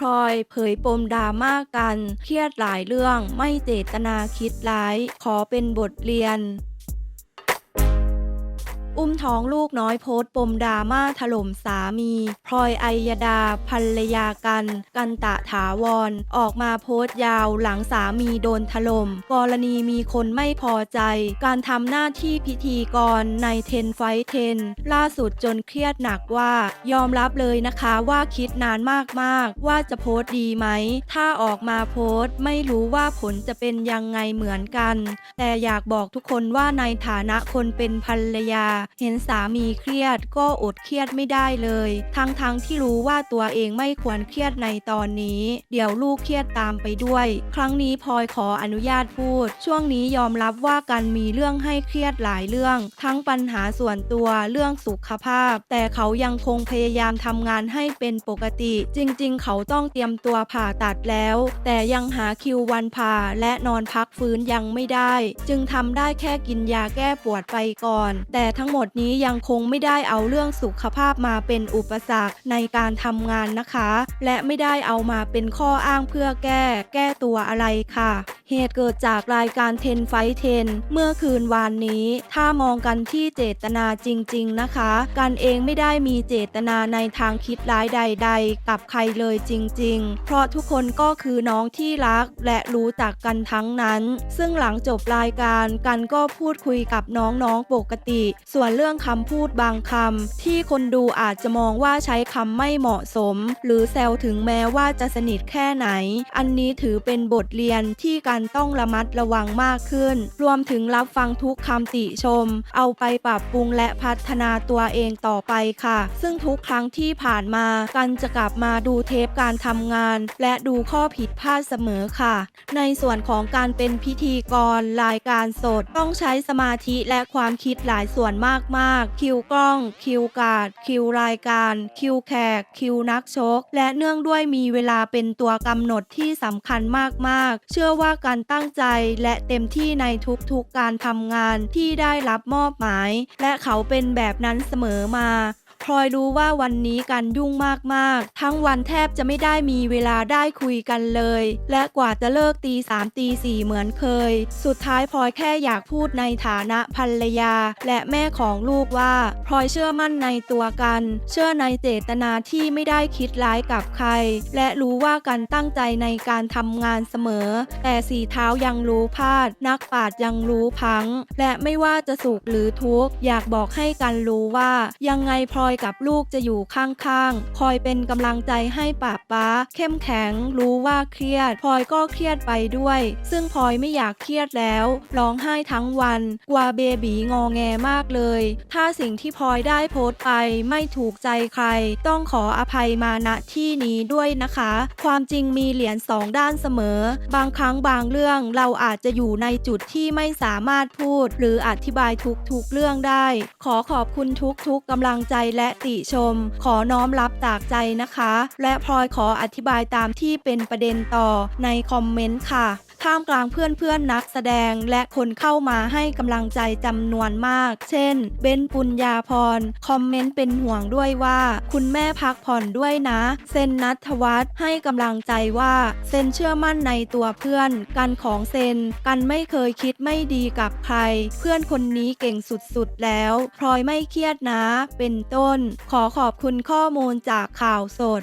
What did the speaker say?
พลอยเผยปมดราม่ากัน เครียดหลายเรื่องไม่เจตนาคิดร้าย ขอเป็นบทเรียน อุ้มท้องลูกน้อยโพสปมดราม่าถล่มสามีพลอยไอยดาภรรยากัน กันตะถาวร ออกมาโพสต์ยาวหลังสามีโดนถล่มกรณีมีคนไม่พอใจ การทำหน้าที่พิธีกรในเทนไฟเทนล่าสุดจนเครียดหนักว่า ยอมรับเลยนะคะว่าคิดนานมากๆ ว่าจะโพสต์ดีไหม ถ้าออกมาโพสต์ไม่รู้ว่าผลจะเป็นยังไงเหมือนกัน แต่อยากบอกทุกคนว่าในฐานะคนเป็นภรรยาเห็นสามีเครียดก็อดเครียดไม่ได้เลย ทั้งๆทที่รู้ว่าตัวเองไม่ควรเครียดในตอนนี้ เดี๋ยวลูกเครียดตามไปด้วย ครั้งนี้พลอยขออนุญาตพูด ช่วงนี้ยอมรับว่ากันมีเรื่องให้เครียดหลายเรื่อง ทั้งปัญหาส่วนตัวเรื่องสุขภาพ แต่เขายังคงพยายามทำงานให้เป็นปกติ จริงๆ เขาต้องเตรียมตัวผ่าตัดแล้ว แต่ยังหาคิววันผ่าและนอนพักฟื้นยังไม่ได้ จึงทำได้แค่กินยาแก้ปวดไปก่อน แต่ทั้งหมดนี้ยังคงไม่ได้เอาเรื่องสุขภาพมาเป็นอุปสรรคในการทำงานนะคะ และไม่ได้เอามาเป็นข้ออ้างเพื่อแก้ แก้ตัวอะไรค่ะ เหตุเกิดจากรายการเทนไฟเทนเมื่อคืนวานนี้ ถ้ามองกันที่เจตนาจริง ๆ นะคะ กันเองไม่ได้มีเจตนาในทางคิดร้ายใด ๆ กับใครเลยจริง ๆ เพราะทุกคนก็คือน้องที่รัก และรู้จักกันทั้งนั้น ซึ่งหลังจบรายการกันก็พูดคุยกับน้องๆปกติ ส่วนเรื่องคำพูดบางคำที่คนดูอาจจะมองว่าใช้คำไม่เหมาะสม หรือแซวถึงแม้ว่าจะสนิทแค่ไหน อันนี้ถือเป็นบทเรียนที่การต้องระมัดระวังมากขึ้น รวมถึงรับฟังทุกคำติชม เอาไปปรับปรุงและพัฒนาตัวเองต่อไปค่ะ ซึ่งทุกครั้งที่ผ่านมากันจะกลับมาดูเทปการทำงาน และดูข้อผิดพลาดเสมอค่ะ ในส่วนของการเป็นพิธีกรรายการสด ต้องใช้สมาธิและความคิดหลายส่วนมาก ๆ คิวกล้อง คิวการ์ดคิวรายการ คิวแขก คิวนักชก และเนื่องด้วยมีเวลาเป็นตัวกำหนดที่สำคัญมาก ๆ เชื่อว่าการการตั้งใจและเต็มที่ในทุกๆการทำงานที่ได้รับมอบหมาย และเขาเป็นแบบนั้นเสมอมา พลอยรู้ว่าวันนี้กันยุ่งมากๆ ทั้งวันแทบจะไม่ได้มีเวลาได้คุยกันเลย และกว่าจะเลิกตีสามตีสี่เหมือนเคย สุดท้ายพลอยแค่อยากพูดในฐานะภรรยา และแม่ของลูกว่าพลอยเชื่อมั่นในตัวกัน เชื่อในเจตนาที่ไม่ได้คิดร้ายกับใคร และรู้ว่ากันตั้งใจในการทำงานเสมอ แต่สีเท้ายังรู้พลาด นักปราดยังรู้พัง และไม่ว่าจะสุขหรือทุกข์อยากบอกให้กันรู้ว่ายังไงพลอยกับลูกจะอยู่ข้างๆ คอยเป็นกำลังใจให้ป้าป๊าเข้มแข็งรู้ว่าเครียดพลอยก็เครียดไปด้วย ซึ่งพลอยไม่อยากเครียดแล้วร้องไห้ทั้งวันกลัวเบบีงอแงมากเลย ถ้าสิ่งที่พลอยได้โพสต์ไปไม่ถูกใจใคร ต้องขออภัยมาณที่นี้ด้วยนะคะ ความจริงมีเหรียญสองด้านเสมอ บางครั้งบางเรื่องเราอาจจะอยู่ในจุดที่ไม่สามารถพูด หรืออธิบายทุกๆเรื่องได้ ขอขอบคุณทุกๆกำลังใจและและติชม ขอน้อมรับจากใจนะคะ และพลอยขออธิบายตามที่เป็นประเด็นต่อในคอมเมนต์ค่ะ ท่ามกลางเพื่อนๆนักแสดงและคนเข้ามาให้กำลังใจจำนวนมาก เช่น เบนปุญญาพร คอมเมนต์เป็นห่วงด้วยว่า คุณแม่พักผ่อนด้วยนะ เซนนัทวัฒน์ให้กำลังใจว่า เซนเชื่อมั่นในตัวเพื่อน กันของเซน กันไม่เคยคิดไม่ดีกับใคร เพื่อนคนนี้เก่งสุดๆแล้วพลอยไม่เครียดนะ เป็นต้น ขอขอบคุณข้อมูลจากข่าวสด